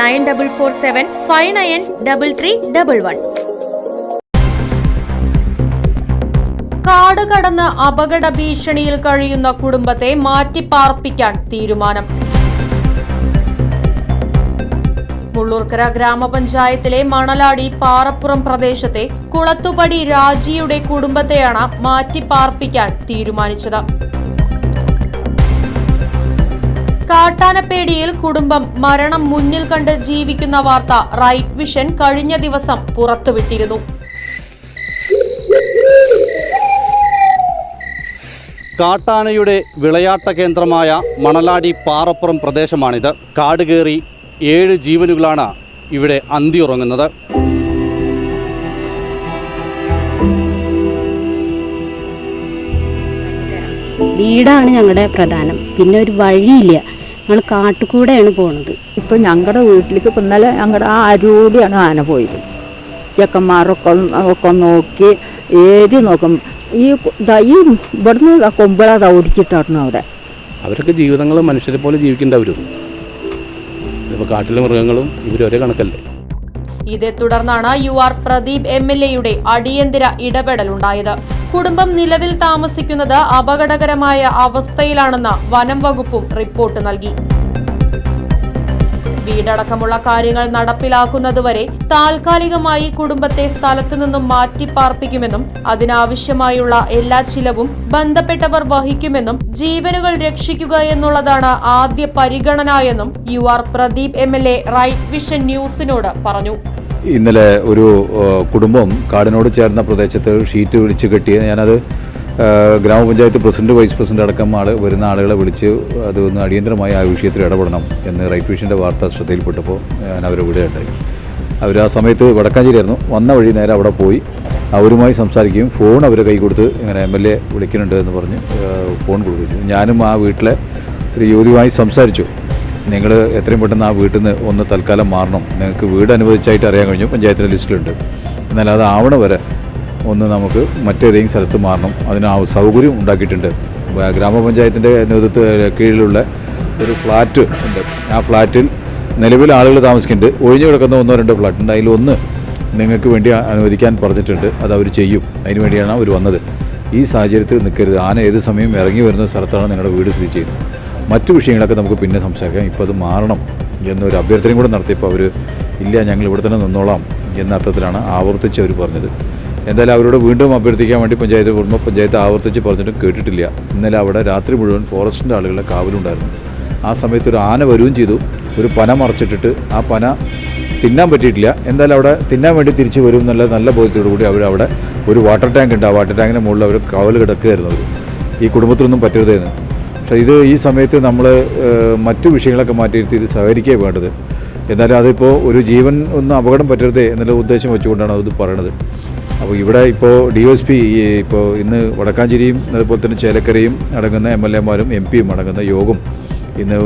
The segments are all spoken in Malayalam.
nine double four seven five nine double three double one. കാട് കടന്ന് അപകട ഭീഷണിയിൽ കഴിയുന്ന കുടുംബത്തെ മാറ്റിപ്പാർപ്പിക്കാൻ തീരുമാനം. മുള്ളൂർക്കര ഗ്രാമപഞ്ചായത്തിലെ മണലാടി പാറപ്പുറം പ്രദേശത്തെ കുളത്തുപടി രാജിയുടെ കുടുംബത്തെയാണ് മാറ്റിപ്പാർപ്പിക്കാൻ തീരുമാനിച്ചത്. കാട്ടാനപ്പേടിയിൽ കുടുംബം മരണം മുന്നിൽ കണ്ട് ജീവിക്കുന്ന വാർത്ത റൈറ്റ് വിഷൻ കഴിഞ്ഞ ദിവസം പുറത്തുവിട്ടിരുന്നു. കാട്ടാനയുടെ വിളയാട്ട കേന്ദ്രമായ മണലാടി പാറപ്പുറം പ്രദേശമാണിത്. കാട് കയറി ഏഴ് ജീവനുകളാണ് ഇവിടെ അന്തിയുറങ്ങുന്നത്. വീടാണ് ഞങ്ങളുടെ പ്രധാനം. പിന്നെ ഒരു വഴിയില്ല. ഞങ്ങൾ കാട്ടുകൂടെയാണ് പോണത്. ഇപ്പം ഞങ്ങളുടെ വീട്ടിലേക്ക് ഇപ്പം ഇന്നലെ ഞങ്ങളുടെ ആ അരൂടിയാണ് ആന പോയത്. ചെക്കന്മാരൊക്കെ ഒക്കെ നോക്കി ഏരി നോക്കും. ഈ ഈ ഇവിടുന്ന് കൊമ്പള ഓടിച്ചിട്ടാണ് അവിടെ. അവരൊക്കെ ജീവിതങ്ങൾ മനുഷ്യരെ പോലെ ജീവിക്കേണ്ടവരും. ഇപ്പോൾ കാട്ടിലെ മൃഗങ്ങളും ഇവരൊരേ കണക്കല്ലേ. ഇതേ തുടർന്നാണ് U R Pradeep M L എയുടെ അടിയന്തര ഇടപെടലുണ്ടായത്. കുടുംബം നിലവിൽ താമസിക്കുന്നത് അപകടകരമായ അവസ്ഥയിലാണെന്ന് വനം വകുപ്പും റിപ്പോർട്ട് നൽകി. വീടടക്കമുള്ള കാര്യങ്ങൾ നടപ്പിലാക്കുന്നതുവരെ താൽക്കാലികമായി കുടുംബത്തെ സ്ഥലത്തു നിന്നും മാറ്റിപ്പാർപ്പിക്കുമെന്നും അതിനാവശ്യമായുള്ള എല്ലാ ചിലവും ബന്ധപ്പെട്ടവർ വഹിക്കുമെന്നും ജീവനുകൾ രക്ഷിക്കുക എന്നുള്ളതാണ് ആദ്യ പരിഗണന എന്നും U R Pradeep M L A right vision ന്യൂസിനോട് പറഞ്ഞു. ഇന്നലെ ഒരു കുടുംബം കാടിനോട് ചേർന്ന പ്രദേശത്ത് ഷീറ്റ് വിളിച്ച് കെട്ടി ഞാനത് ഗ്രാമപഞ്ചായത്ത് പ്രസിഡന്റ് വൈസ് പ്രസിഡന്റ് അടക്കം ആൾ വരുന്ന ആളുകളെ വിളിച്ച് അത് ഒന്ന് അടിയന്തരമായി ആ വിഷയത്തിൽ ഇടപെടണം എന്ന് റൈറ്റ് വിഷന്റെ വാർത്ത ശ്രദ്ധയിൽപ്പെട്ടപ്പോൾ ഞാൻ അവരെ വിടുകയുണ്ടായി അവർ ആ സമയത്ത് വടക്കാഞ്ചേരിയായിരുന്നു വന്ന വഴി നേരെ അവിടെ പോയി. അവരുമായി സംസാരിക്കുകയും ഫോൺ അവരെ കൈ കൊടുത്ത് ഇങ്ങനെ എം എൽ എ വിളിക്കുന്നുണ്ട് എന്ന് പറഞ്ഞ് ഫോൺ കൊടുത്തു ഞാനും ആ വീട്ടിലെ ഒരു യുവതിയുമായി സംസാരിച്ചു. നിങ്ങൾ എത്രയും പെട്ടെന്ന് ആ വീട്ടിൽ നിന്ന് ഒന്ന് തൽക്കാലം മാറണം. നിങ്ങൾക്ക് വീട് അനുവദിച്ചായിട്ട് അറിയാൻ കഴിഞ്ഞു. പഞ്ചായത്തിന്റെ ലിസ്റ്റിലുണ്ട്. എന്നാൽ അത് ആവണ വരെ ഒന്ന് നമുക്ക് മറ്റേതെങ്കിലും സ്ഥലത്ത് മാറണം. അതിന് ആ സൗകര്യം ഉണ്ടാക്കിയിട്ടുണ്ട്. ഗ്രാമപഞ്ചായത്തിന്റെ നേതൃത്വ കീഴിലുള്ള ഒരു ഫ്ലാറ്റ് ഉണ്ട്. ആ ഫ്ലാറ്റിൽ നിലവിൽ ആളുകൾ താമസിക്കുന്നുണ്ട്. ഒഴിഞ്ഞു കിടക്കുന്ന ഒന്നോ രണ്ടോ ഫ്ലാറ്റ് ഉണ്ട്. അതിലൊന്ന് നിങ്ങൾക്ക് വേണ്ടി അനുവദിക്കാൻ പറഞ്ഞിട്ടുണ്ട്. അത് അവർ ചെയ്യും. അതിന് വേണ്ടിയാണ് അവർ വന്നത്. ഈ സാഹചര്യത്തിൽ നിൽക്കരുത്. ആന ഏത് സമയം ഇറങ്ങി വരുന്ന സ്ഥലത്താണ് നിങ്ങളുടെ വീട് സ്ഥിതി ചെയ്യുന്നത്. മറ്റു വിഷയങ്ങളൊക്കെ നമുക്ക് പിന്നെ സംസാരിക്കാം. ഇപ്പോൾ അത് മാറണം എന്നൊരു അഭ്യർത്ഥനയും കൂടെ നടത്തിയപ്പോൾ അവർ ഇല്ല ഞങ്ങൾ ഇവിടെ തന്നെ നിന്നോളാം എന്ന അർത്ഥത്തിലാണ് ആവർത്തിച്ച് അവർ പറഞ്ഞത്. എന്തായാലും അവരോട് വീണ്ടും അഭ്യർത്ഥിക്കാൻ വേണ്ടി പഞ്ചായത്ത് കുടുംബ പഞ്ചായത്ത് ആവർത്തിച്ച് പറഞ്ഞിട്ടും കേട്ടിട്ടില്ല. ഇന്നലെ അവിടെ രാത്രി മുഴുവൻ ഫോറസ്റ്റിന്റെ ആളുകളുടെ കാവലുണ്ടായിരുന്നു. ആ സമയത്ത് ഒരു ആന വരികയും ചെയ്തു. ഒരു പന മറച്ചിട്ടിട്ട് ആ പന തിന്നാൻ പറ്റിയിട്ടില്ല. എന്തായാലും അവിടെ തിന്നാൻ വേണ്ടി തിരിച്ചു വരും എന്നുള്ള നല്ല ബോധ്യത്തോടു കൂടി അവർ അവിടെ ഒരു വാട്ടർ ടാങ്ക് ഉണ്ട്. ആ വാട്ടർ ടാങ്കിന്റെ മുകളിൽ അവർ കാവൽ കിടക്കുകയായിരുന്നു അവർ ഈ കുടുംബത്തിനൊന്നും പറ്റരുതെന്ന്. പക്ഷേ ഇത് ഈ സമയത്ത് നമ്മൾ മറ്റു വിഷയങ്ങളൊക്കെ മാറ്റിയിരുത്തി ഇത് സഹകരിക്കുക വേണ്ടത്. എന്നാലും അതിപ്പോൾ ഒരു ജീവൻ ഒന്ന് അപകടം പറ്റരുത് എന്നുള്ള ഉദ്ദേശം വെച്ചുകൊണ്ടാണ് അത് പറയണത്. അപ്പോൾ ഇവിടെ ഇപ്പോൾ ഡി എസ് പി ഇപ്പോൾ ഇന്ന് വടക്കാഞ്ചേരിയും അതുപോലെ തന്നെ ചേലക്കരയും അടങ്ങുന്ന എം എൽ എമാരും എം പിയും അടങ്ങുന്ന യോഗം ഇന്ന്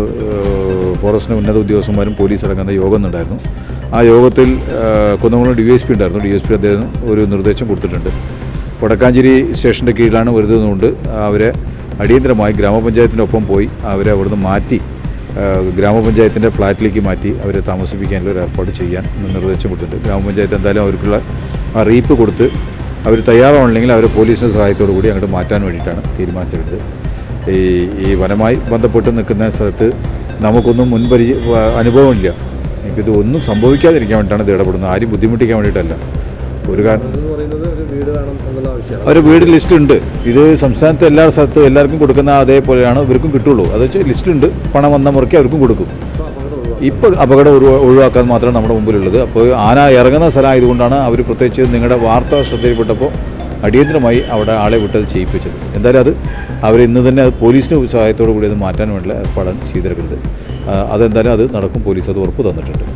ഫോറസ്റ്റിന് ഉന്നത ഉദ്യോഗസ്ഥന്മാരും പോലീസ് അടങ്ങുന്ന യോഗം ഉണ്ടായിരുന്നു ആ യോഗത്തിൽ കുന്നംകുളം ഡി എസ് പി ഉണ്ടായിരുന്നു. ഡി എസ് പി അദ്ദേഹം ഒരു നിർദ്ദേശം കൊടുത്തിട്ടുണ്ട്. വടക്കാഞ്ചേരി സ്റ്റേഷന്റെ കീഴിലാണ് വരുന്നതുകൊണ്ട് അവരെ അടിയന്തരമായി ഗ്രാമപഞ്ചായത്തിനൊപ്പം പോയി അവരെ അവിടുന്ന് മാറ്റി ഗ്രാമപഞ്ചായത്തിന്റെ ഫ്ലാറ്റിലേക്ക് മാറ്റി അവരെ താമസിപ്പിക്കാനുള്ള ഒരു ഏർപ്പാട് ചെയ്യാൻ നിർദ്ദേശമിട്ടുണ്ട് ഗ്രാമപഞ്ചായത്ത് എന്തായാലും അവർക്കുള്ള അറിയിപ്പ് കൊടുത്ത് അവർ തയ്യാറാണെങ്കിൽ അവരെ പോലീസിന്റെ സഹായത്തോടു കൂടി അങ്ങോട്ട് മാറ്റാൻ വേണ്ടിയിട്ടാണ് തീരുമാനിച്ചിട്ടുണ്ട് ഈ ഈ വനമായി ബന്ധപ്പെട്ട് നിൽക്കുന്ന സ്ഥലത്ത് നമുക്കൊന്നും മുൻപരിചയ അനുഭവമില്ല. എനിക്കിത് ഒന്നും സംഭവിക്കാതിരിക്കാൻ വേണ്ടിയിട്ടാണ് ഇത് ഇടപെടുന്നത്. ആരും ബുദ്ധിമുട്ടിക്കാൻ വേണ്ടിയിട്ടല്ല. ഒരു കാരണം ഒരു വീട് ലിസ്റ്റ് ഉണ്ട്. ഇത് സംസ്ഥാനത്തെ എല്ലാ സ്ഥലത്തും എല്ലാവർക്കും കൊടുക്കുന്ന അതേപോലെയാണ് ഇവർക്കും കിട്ടുള്ളൂ. അത് വെച്ചാൽ ലിസ്റ്റുണ്ട് പണം വന്ന മുറയ്ക്ക് അവർക്കും കൊടുക്കും. ഇപ്പോൾ അപകടം ഒഴിവ് ഒഴിവാക്കാൻ മാത്രമേ നമ്മുടെ മുമ്പിലുള്ളത്. അപ്പോൾ ആന ഇറങ്ങുന്ന സ്ഥലമായതുകൊണ്ടാണ് അവർ പ്രത്യേകിച്ച് നിങ്ങളുടെ വാർത്ത ശ്രദ്ധയിൽപ്പെട്ടപ്പോൾ അടിയന്തരമായി അവിടെ ആളെ വിട്ടത് ചെയ്യിപ്പിച്ചത്. എന്തായാലും അത് അവർ ഇന്ന് തന്നെ അത് പോലീസിന്റെ സഹായത്തോടു കൂടി അത് മാറ്റാൻ വേണ്ടിയുള്ള ഏർപ്പാടാണ് ചെയ്തിരിക്കുന്നത്. അതെന്തായാലും അത് നടക്കും. പോലീസ് അത് ഉറപ്പ് തന്നിട്ടുണ്ട്.